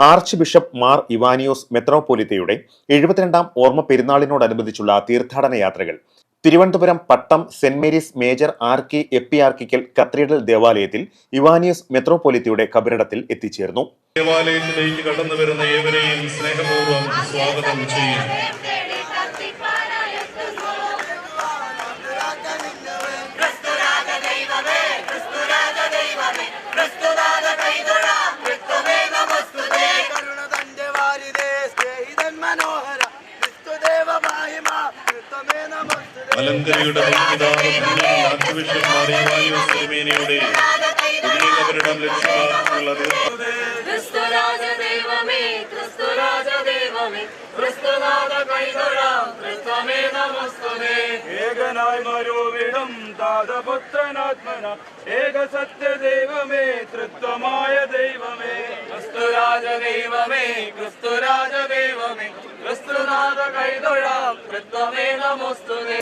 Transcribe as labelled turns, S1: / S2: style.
S1: Arch bishop Mar Ivanios മെത്രോപൊലിത്തയുടെ എഴുപത്തിരണ്ടാം ഓർമ്മ പെരുന്നാളിനോടനുബന്ധിച്ചുള്ള തീർത്ഥാടന യാത്രകൾ. Thiruvananthapuram Pattom Saint Mary's major R archiepiscopal cathedral ദേവാലയത്തിൽ ഇവാനിയോസ് മെത്രോപൊലിത്തയുടെ കബറിടത്തിൽ എത്തിച്ചേർന്നു.
S2: ദേവാലയത്തിലേക്ക് കടന്നു വരുന്ന ഏവരെയും സ്നേഹപൂർവം സ്വാഗതം ചെയ്യും
S3: നമസ്തുതേ. ഏകനായി മരുവിടം ദാതപുത്രനാത്മന ഏക സത്യ ദൈവമേ തൃത്വമായ ദൈവമേ.
S4: ക്രിസ്തുരാജ ദൈവമേ ക്രിസ്തുരാജ ദൈവമേ ക്രിസ്തുനാഥ കൈതൊഴാം തൃത്വമേ നമസ്തുതേ.